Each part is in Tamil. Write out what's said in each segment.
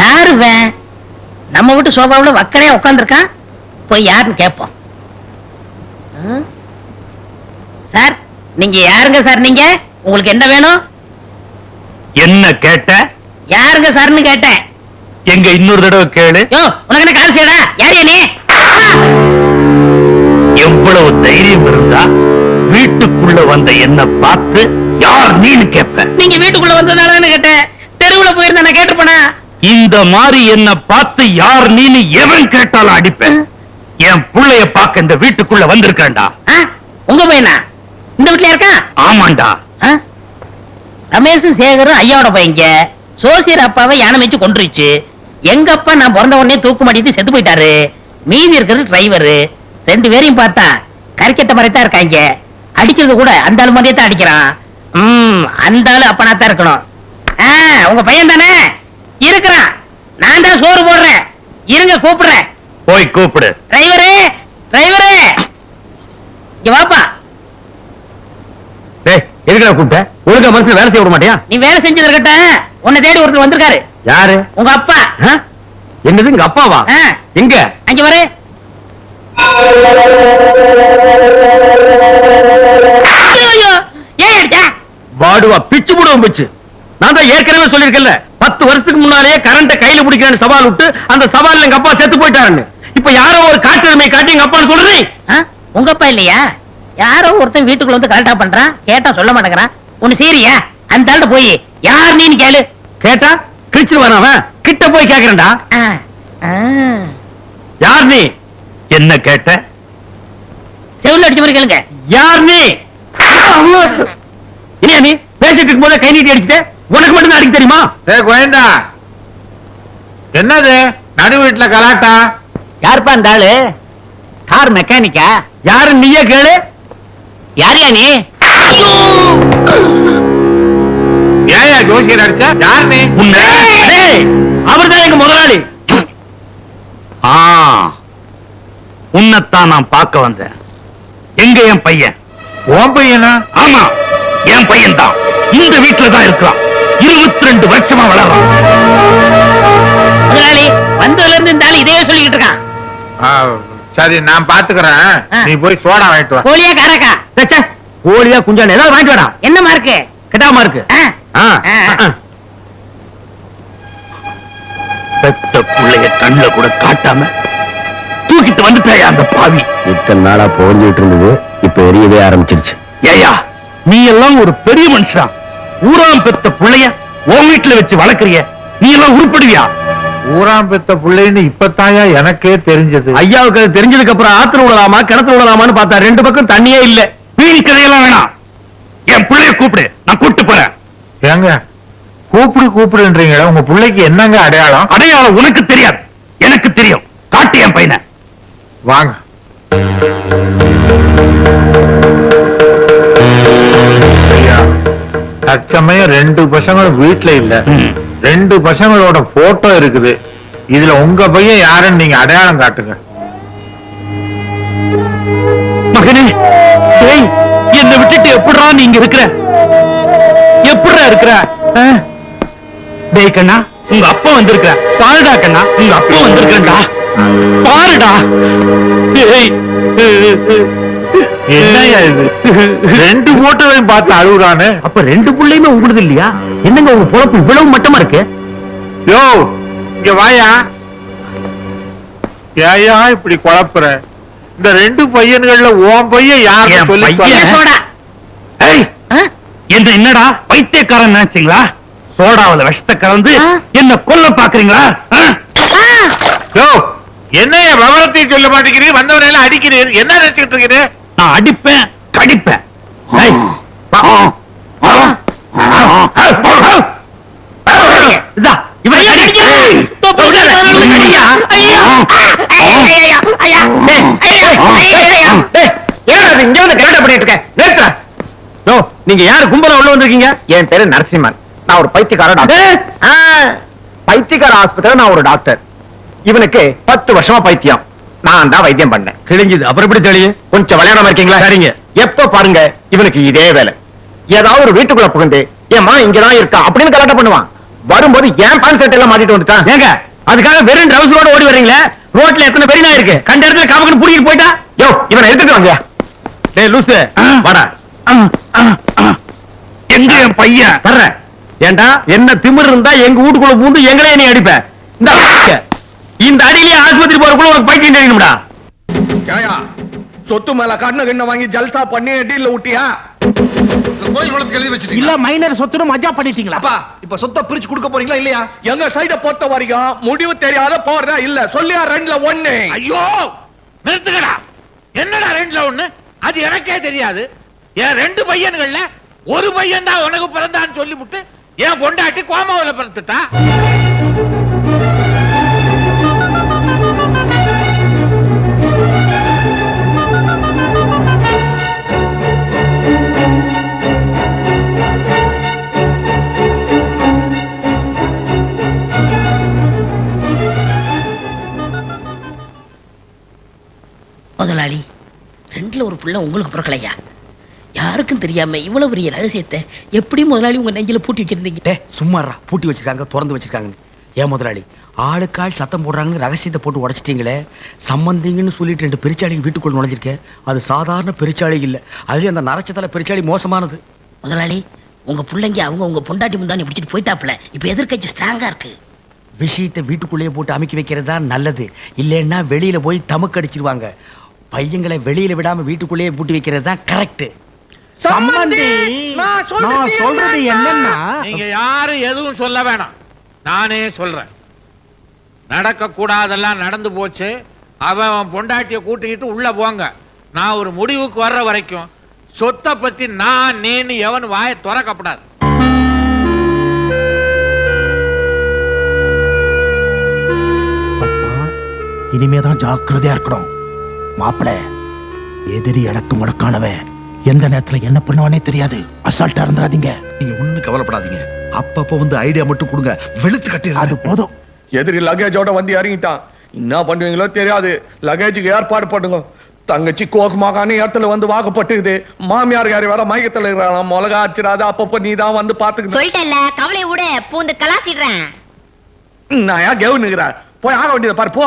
யாரு நம்ம வீட்டு சோபாவுல வக்கனையா உட்காந்துருக்கான் போய் யாருன்னு கேட்போம்? சார் நீங்க யாருங்க சார் நீங்க? உங்களுக்கு என்ன வேணும்? என்ன கேட்ட? யாருங்க சார்னு கேட்டேன். எங்க இன்னொரு தடவை கேளு. யோ உனக்கு என்ன கால் செய்யடா யார் நீ எவ்வளவு தைரியம் இருந்தா வீட்டுக்குள்ள வந்த என்ன பார்த்து யார் நீன்னு கேட்ப நீங்க வீட்டுக்குள்ள வந்ததுனால தானே கேட்டேன். தெருவுல போயிருந்தா நான் கேட்டுப்பேனா இந்த மாதிரி என்ன பார்த்து யார் நீன்னு எவன் கேட்டாலும் அடிப்பேன்? என் புள்ளைய பார்க்க இந்த வீட்டுக்குள்ள வந்திருக்கேன்டா? உங்க பையனா? இந்த வீட்ல இருக்கான் ஆமாண்டா. ஆ? ரமேஷும் சேகரும் ஐயாவோட பையங்க சோசியர் அப்பாவை யானை வச்சு கொண்டுருச்சு எங்க அப்பா நான் பிறந்த உடனே தூக்கு மாட்டிட்டு செத்து போயிட்டாரு? மீதி இருக்கிறது டிரைவரு ரெண்டு பேரையும் பார்த்தா கறிக்கட்ட மாதிரி தான் இருக்காங்க. அடிக்கிறது கூட அந்த ஆளு மாதிரியே தான் அடிக்கிறான். ம் அந்த ஆளு அப்பனா தான் இருக்கணும் உங்க பையன் தானே இருக்கிறான். நான் தான் சோறு போடுறேன். இருங்க கூப்பிடுறேன். போய் கூப்பிடு. டிரைவரு டிரைவரு இங்க வாப்பா. டேய் எதுக்குடா கூப்பிட்ட? ஒழுங்கா மனசுல வேலை செய்ய விட மாட்டியா? நீ வேலை செஞ்சது இருக்கட்டும். உன்னை தேடி ஒருத்தர் வந்திருக்காரு. யாரு? உங்க அப்பா? என்னது எங்க அப்பாவா? எங்க அங்க வரு. வாடுவா பிச்சு புடுவோம் பிச்சு. நான் தான் ஏற்கனவே சொல்லியிருக்கேன்ல. பத்து வருஷத்துக்கு முன்னாலேயே கரண்ட கையில பிடிக்கிறேன்னு சவால் விட்டு அந்த சவால்ல எங்க அப்பா செத்து போயிட்டாருன்னு. இப்ப யாரோ ஒரு காட்டுரிமை காட்டி எங்க அப்பான்னு சொல்றேன். உங்க அப்பா இல்லையா? யாரோ ஒருத்தன் வீட்டுக்குள்ள வந்து கரெக்டா பண்றான் கேட்டா சொல்ல மாட்டேங்கிறான். ஒண்ணு சீரியா அந்த ஆள்கிட்ட போய் யார் நீன்னு கேளு. கேட்டா கிழிச்சிருவான் அவன்? கிட்ட போய் கேக்குறேன்டா. யார் நீ? என்ன கேட்ட? செவுல்ல அடிச்ச மாதிரி கேளுங்க. யார் நீ? இனியா நீ? பேசிட்டு இருக்கும் போதே கை நீட்டி அடிச்சுட்டு? உனக்கு மட்டும் தான் அடிக்க தெரியுமா? ஏ கோயந்தா. என்னது? நடு வீட்டுல கலாட்டா? யாருப்பா அந்த ஆளு? கார் மெக்கானிக்கா யாரு நீயே கேளு. யாரியா நீ? ஏயா ஜோசியர் அடிச்ச? யார் நீ? அவர்தான் எங்க முதலாளி? ஆ. உன்னைத்தான் நான் பார்க்க வந்தேன். எங்க என் பையன்? உன் பையனா? ஆமா என் பையன் தான் இந்த வீட்டுல தான் இருக்கிறான். இருபத்தி ரெண்டு வருஷமா முதலாளி வந்ததுல இருந்து இந்த ஆளு இதே சொல்லிக்கிட்டு இருக்கான். ஆ, சரி நான் பாத்துக்கிறேன். ஆ. நீ போய் சோடா வாங்கிட்டு வா. கோழியா காராக்கா? ச்சே, ச்சே, கோழியா குஞ்சான ஏதாவது வாங்கிட்டு வாடா. ஆ, ஆ, ஆ. ஆ. பெத்த புள்ளைய கண்ணுல கூட காட்டாம தூக்கிட்டு வந்துட்டாயா அந்த பாவி? இத்தனை நாளா புகஞ்சிட்டு இருந்தது இப்ப எரியவே ஆரம்பிச்சிருச்சு. ஏயா நீ எல்லாம் ஒரு பெரிய மனுஷனா? ஊராம் பெத்த புள்ளைய உன் வீட்டுல வச்சு வளர்க்கறிய? நீ எல்லாம் உருப்படுவியா? ஊராம் பெத்த பிள்ளைன்னு இப்பத்தாயா எனக்கே தெரிஞ்சது. ஐயாவுக்கு அது தெரிஞ்சதுக்கு அப்புறம் ஆத்துல விடலாமா கிணத்துல விடலாமான்னு பார்த்தா ரெண்டு பக்கம் தண்ணியே இல்ல. வீணி கதையெல்லாம் வேணாம். என் பிள்ளைய கூப்பிடு நான் கூப்பிட்டு போறேன். ஏங்க கூப்பிடு கூப்பிடுன்றீங்களா உங்க பிள்ளைக்கு என்னங்க அடையாளம்? அடையாளம் உனக்கு தெரியாது. எனக்கு தெரியும். காட்டு என் பையனை. வாங்க. தற்சமயம் ரெண்டு பசங்களும் வீட்டுல இல்ல. ரெண்டு பசங்களோட போட்டோ இருக்குது. இதுல உங்க பையன் யாருன்னு நீங்க அடையாளம் காட்டுங்க. மகனே டேய் என்னை விட்டுட்டு எப்படிடா நீங்க இருக்கிற? எப்படிடா இருக்கிற? டேய் கண்ணா உங்க அப்பா வந்திருக்கிற. பாருடா கண்ணா உங்க அப்பா வந்திருக்கா பாருடா. டேய் என்னய்யா இது? ரெண்டு போட்டோவையும் பார்த்து அழுகுறானு. அப்ப ரெண்டு புள்ளையுமே உங்களுது இல்லையா? என்னங்க உங்க பொழப்பு இவ்வளவு மட்டமா இருக்கு? யோ இங்க வாயா. ஏயா இப்படி குழப்புற? இந்த ரெண்டு பையன்கள்ல உன் பையன் யாரு சொல்லி? என்ன என்னடா? பைத்தியக்காரன் நினைச்சீங்களா? சோடாவுல விஷத்தை கலந்து? என்ன கொல்ல பாக்குறீங்களா என்னய்யா விவரத்தையும் சொல்ல மாட்டேங்கிறீர் வந்தவனையெல்லாம் அடிக்கிறீர் என்ன நினைச்சுக்கிட்டு இருக்கிறீர் நான் அடிப்பேன் கடிப்பேன். நீங்க யாரு கும்பலா உள்ள வந்திருக்கீங்க? என் பேரு நரசிம்மன். நான் ஒரு பைத்தியக்கார டாக்டர். பைத்தியக்கார ஆஸ்பத்திரியில நான் ஒரு டாக்டர். இவனுக்கு பத்து வருஷமா பைத்தியம். நான் தான் வைத்தியம் பண்ணேன். கிழிஞ்சுது. அப்புறம் எப்படி தெரியும் கொஞ்சம் விளையாடாம இருக்கீங்களா? சரிங்க. எப்ப பாருங்க இவனுக்கு இதே வேலை. ஏதாவது ஒரு வீட்டுக்குள்ள புகுந்து ஏமா இங்கதான் இருக்கா? அப்படின்னு கலாட்டம் பண்ணுவான். வரும்போது ஏன் பேண்ட் ஷர்ட் எல்லாம் மாட்டிட்டு வந்துட்டான்? ஏங்க அதுக்காக வெறும் ட்ரவுசரோட ஓடி வர்றீங்களே? ரோட்ல எத்தனை பெரிய நாய் இருக்கு? கண்ட இடத்துல காமக்கன்னு புடிக்கிட்டு போயிட்டா? யோ இவனை எடுத்துட்டு வாங்க. டேய் லூசு வாடா. எங்க என் பையன்? வர்றேன். ஏண்டா என்ன திமிர் இருந்தா எங்க வீட்டுக்குள்ள பூந்து எங்களே நீ அடிப்ப? இந்த இந்த அடியிலே ஆஸ்பத்திரி போறதுக்குள்ள உனக்கு பைத்தியம் தெரியணும்டா ஏயா சொத்து மேல கண்ணு கண்ண வாங்கி ஜல்சா பண்ணி டீல்ல விட்டியா கோயில் குளத்துக்கு எழுதி வச்சிட்டீங்க இல்ல மைனர் சொத்துன்னு மஜா பண்ணிட்டீங்களா? அப்பா இப்ப சொத்தை பிரிச்சு கொடுக்க போறீங்களா இல்லையா? எங்க சைட பொறுத்த வரைக்கும் முடிவு தெரியாத போறதா இல்ல. சொல்லியா ரெண்டுல ஒண்ணு. ஐயோ நிறுத்துக்கடா என்னடா ரெண்டுல ஒண்ணு? அது எனக்கே தெரியாது. என் ரெண்டு பையன்கள்ல ஒரு பையன் தான் உனக்கு பிறந்தான்னு சொல்லிவிட்டு என் பொண்டாட்டி கோமாவில பிறந்துட்டா? முதலாளி ரெண்டுல ஒரு புள்ள உங்களுக்கு பிறக்கலையா? யாருக்கும் தெரியாம இவ்வளவு பெரிய ரகசியத்தை எப்படி முதலாளி உங்க நெஞ்சில பூட்டி வச்சிருந்தீங்க? டே சும்மாறா பூட்டி வச்சிருக்காங்க திறந்து வச்சிருக்காங்க ஏன் முதலாளி ஆளுக்காள் சத்தம் போடுறாங்கன்னு ரகசியத்தை போட்டு உடைச்சிட்டீங்களே? சம்பந்திங்கன்னு சொல்லிட்டு ரெண்டு பெருச்சாளிங்க வீட்டுக்குள்ள நுழைஞ்சிருக்கேன் அது சாதாரண பெருச்சாளி இல்ல. அதுலயும் அந்த நரச்சத்தல பெருச்சாளி மோசமானது. முதலாளி உங்க பிள்ளைங்க அவங்க உங்க பொண்டாட்டி முந்தானி பிடிச்சிட்டு போயிட்டாப்ல இப்ப எதிர்க்கட்சி ஸ்ட்ராங்கா இருக்கு. விஷயத்தை வீட்டுக்குள்ளேயே போட்டு அமைக்கி வைக்கிறது தான் நல்லது. இல்லைன்னா வெளியில போய் தமக்கு அடிச்சிருவாங்க. பையங்களை வெளியில விடாம வீட்டுக்குள்ளேயே பூட்டி வைக்கிறது தான் கரெக்ட் சம்பந்தி நான் சொல்றது என்னன்னா நீங்க யாரும் எதுவும் சொல்ல வேணாம். நானே சொல்றேன். நடக்க கூடாதெல்லாம் நடந்து போச்சு. அவன் பொண்டாட்டிய கூட்டிக்கிட்டு உள்ள போங்க. நான் ஒரு முடிவுக்கு வர்ற வரைக்கும் சொத்தை பத்தி நான் நீன்னு எவன் வாயை திறக்கப்படாது. இனிமேதான் ஜாக்கிரதையா இருக்கணும். மாப்பிள எதிரி அடக்கு முடக்கானவன் எந்த நேரத்துல என்ன பண்ணுவானே தெரியாது. அசால்ட்டா இருந்துடாதீங்க நீங்க ஒண்ணு கவலைப்படாதீங்க. அப்பப்போ வந்து ஐடியா மட்டும் கொடுங்க. வெளுத்து கட்டி அது போதும். எதிரி லகேஜோட வந்து இறங்கிட்டான். என்ன பண்ணுவீங்களோ தெரியாது. லகேஜுக்கு ஏற்பாடு பண்ணுங்க. தங்கச்சி கோகமாகான இடத்துல வந்து வாக்கப்பட்டுக்குது மாமியார் யாரு வேற மயக்கத்துல இருக்கிறான்? மிளகா அடிச்சிடாத. அப்பப்போ நீ தான் வந்து பாத்துக்கிட்டு சொல்லிட்டேன்ல. கவலை விட. பூந்து கலாசிடுறேன் நான் ஏன் கெவுனுங்கிற போய் ஆக வேண்டியதை பாரு போ.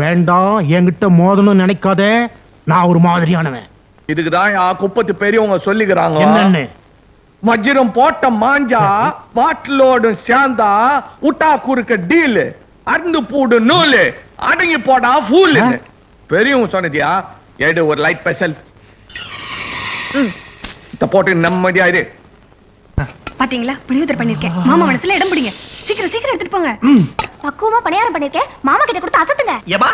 வேண்டாம் என்கிட்ட மோதணும் நினைக்காதே. நான் ஒரு மாதிரியானவன். இதுக்குதான் குப்பத்து பெரியவங்க சொல்லிக்கிறாங்க. என்னன்னு? வஜ்ரம் போட்ட மாஞ்சா பாட்டிலோடு சேர்ந்தா உட்டா குறுக்க டீல் அருந்து பூடு நூலு அடங்கி போடா ஃபூல். பெரியவங்க சொன்னதியா? எடு ஒரு லைட் ஸ்பெஷல் இத போட்டு நிம்மதியா இரு. பாத்தீங்களா? புளியோதரை பண்ணிருக்கேன் மாமா மனசுல இடம் பிடிங்க. சீக்கிரம் சீக்கிரம் எடுத்துட்டு போங்க. பக்குவமா பணியாரம் பண்ணிருக்கேன். மாமா கிட்ட கொடுத்து அசத்துங்க. ஏபா.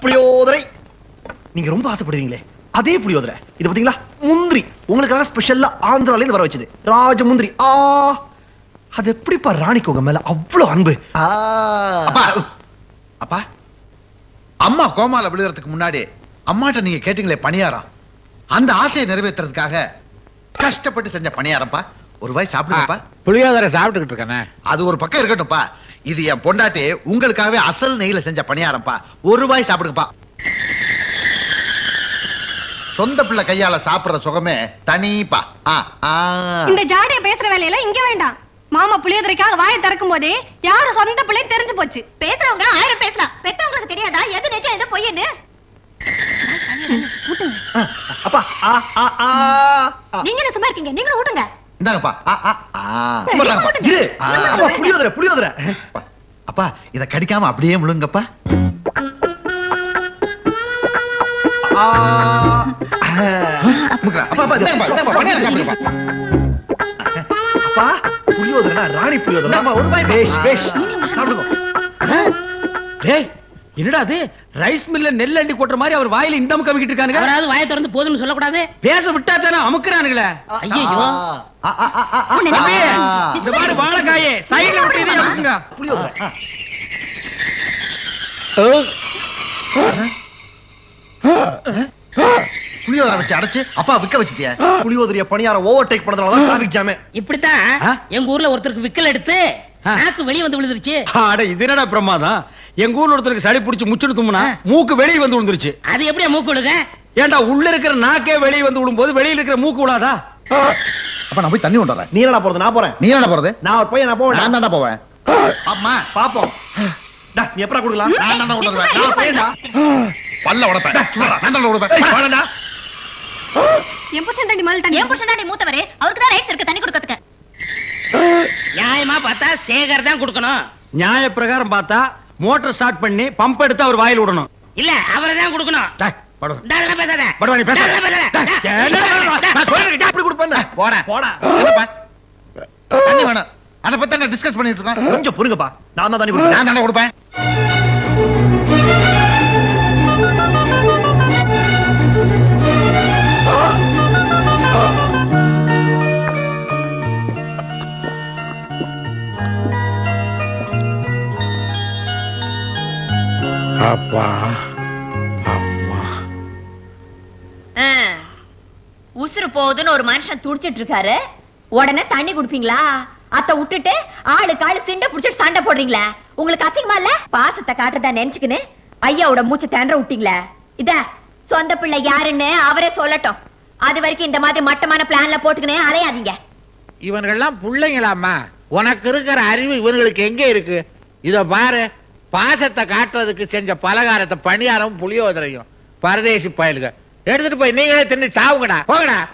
புளியோதரை. நீங்க ரொம்ப ஆசைப்படுவீங்களே. அதே புளியோதரை. இது பாத்தீங்களா? முந்திரி. உங்களுக்காக ஸ்பெஷல்லா ஆந்திரால இருந்து வர வச்சது. ராஜ முந்திரி ஆ. அது எப்படிப்பா ராணிக்கு உங்க மேல அவ்வளவு அன்பு? அப்பா. அப்பா. அம்மா கோமால விழுகிறதுக்கு முன்னாடி அம்மாட்ட நீங்க கேட்டீங்களே பணியாரம். அந்த ஆசையை நிறைவேற்றுறதுக்காக கஷ்டப்பட்டு செஞ்ச பணியாரம்ப்பா. ஒரு வாய் சாப்பிடுங்கப்பா. புளியோதரை சாப்பிட்டுக்கிட்டு இருக்கேனே. அது ஒரு பக்கம் இருக்கட்டும்ப்பா. இது என் பொண்டாட்டி உங்களுக்காகவே அசல் நெய்ல செஞ்ச பணியாரம்ப்பா. ஒரு வாய் சாப்பிடுங்கப்பா. சொந்த பிள்ளை கையால சாப்பிடுற சுகமே தனிப்பா. ஆ ஆ. இந்த ஜாடிய பேசுற வேலையெல்லாம் இங்க வேண்டாம். மாமா புளியோதரைக்காக வாயை திறக்கும் போதே யாரும் சொந்த பிள்ளை தெரிஞ்சு போச்சு. பேசுறவங்க ஆயிரம் பேசலாம். பெத்தவங்களுக்கு தெரியாதா? எது நிஜம் எது பொய்யன்னு அப்பா ஆ ஆ ஆ ஆ. நீங்க என்ன சும்மா இருக்கீங்க? நீங்களும் ஊட்டுங்க. இந்தாங்கப்பா. புளியோதரை புளியோதரை அப்பா இத கடிக்காம அப்படியே முழுங்கப்பா. அப்பா, புளியோதரைனா ராணி புளியோதரை பேஷ் பேஷ் சாப்பிடுங்க. என்னடா அது? ரைஸ் மில்ல நெல் அள்ளி கொட்டுற மாதிரி அவர் வாயில இந்த அமுக்கு அமுக்கிட்டு இருக்கானுங்க. அவராவது வாயை திறந்து போதும்னு சொல்லக்கூடாது. பேச விட்டா தானே அமுக்குறானுங்களே? ஐயோ. இந்த மாதிரி வாழைக்காயே சைடுல விட்டு இதை அமுக்குங்க. புளியோதரை புளியோதரை வச்சு அடைச்சு அப்பா விக்க வச்சுட்டியா. புளியோதரைய பணியாரம் ஓவர்டேக் பண்ணதுனால தான் டிராபிக் ஜாமே இப்படித்தான்? எங்க ஊர்ல ஒருத்தருக்கு விக்கல் எடுத்து. நாக்கு வெளியே வந்து விழுந்துருச்சு. அட இது என்னடா பிரமாதம்? எங்க ஊர்ல ஒருத்தருக்கு சளி பிடிச்சு முச்சுன்னு தும்முனா. மூக்கு வெளியே வந்து விழுந்துருச்சு. அது எப்படியா மூக்கு விழுக? ஏன்டா உள்ள இருக்கிற நாக்கே வெளியே வந்து விழும்போது வெளியில இருக்கிற மூக்கு விழாதா? அப்ப நான் போய் தண்ணி கொண்டு வரேன் நீ என்ன போறது? நான் போறேன். நீ என்ன போறது? நான் ஒரு பையன் நான் போவேன் நான் தான்டா போவேன். அம்மா பாப்போம். டா, நீ எப்படா கொடுக்கலாம்? நான் தான்டா கொண்டு வருவேன் நான் பையன்டா பல்ல உடப்பேன். நான் தான்டா உடப்பேன் வாடா. என் புருஷன் தாண்டி முதல் தண்ணி என் புருஷன் தாண்டி மூத்தவரே. அவருக்கு தான் ரைட்ஸ் இருக்கு தண்ணி கொடுக்கறதுக்கு. நியாயமா பார்த்தா சேகர் தான் கொடுக்கணும். நியாய பிரகாரம் பார்த்தா மோட்டார் ஸ்டார்ட் பண்ணி பம்ப் எடுத்து அவர் வாயில் விடணும். இல்ல அவரை தான் கொடுக்கணும். அதை பத்தி டிஸ்கஸ் பண்ணிட்டு இருக்கோம். கொஞ்சம் பொறுங்கப்பா. நான் தான் தண்ணி கொடுப்பேன். நான் தானே கொடுப்பேன். அப்பா அம்மா ஆ. உசுறு போகுதுன்னு ஒரு மனுஷன் துடிச்சிட்டு இருக்காரு உடனே தண்ணி குடுப்பீங்களா? அத்த விட்டுட்டு ஆளு சிண்ட புடிச்சிட்டு சண்டை போடுறீங்களா. உங்களுக்கு அசிங்கமா இல்ல? பாசத்தை காட்டுறதா நினைச்சுக்கின்னு ஐயாவோட மூச்சு திணற விட்டீங்களா. இத சொந்த பிள்ளை யாருன்னு அவரே சொல்லட்டும். அது வரைக்கும் இந்த மாதிரி மட்டமான பிளான்ல போட்டுக்கினே அலையாதீங்க. இவன்கள்லாம் பிள்ளைங்களாம்மா. உனக்கு இருக்கிற அறிவு இவங்களுக்கு எங்க இருக்கு? இத பாரு பாசத்தை காட்டுறதுக்கு செஞ்ச பலகாரத்தை பணியாரம் புளியோதரையும் பரதேசி பயலுக எடுத்துட்டு போய் நீங்களே தின்னு சாவுங்கடா போங்கடா.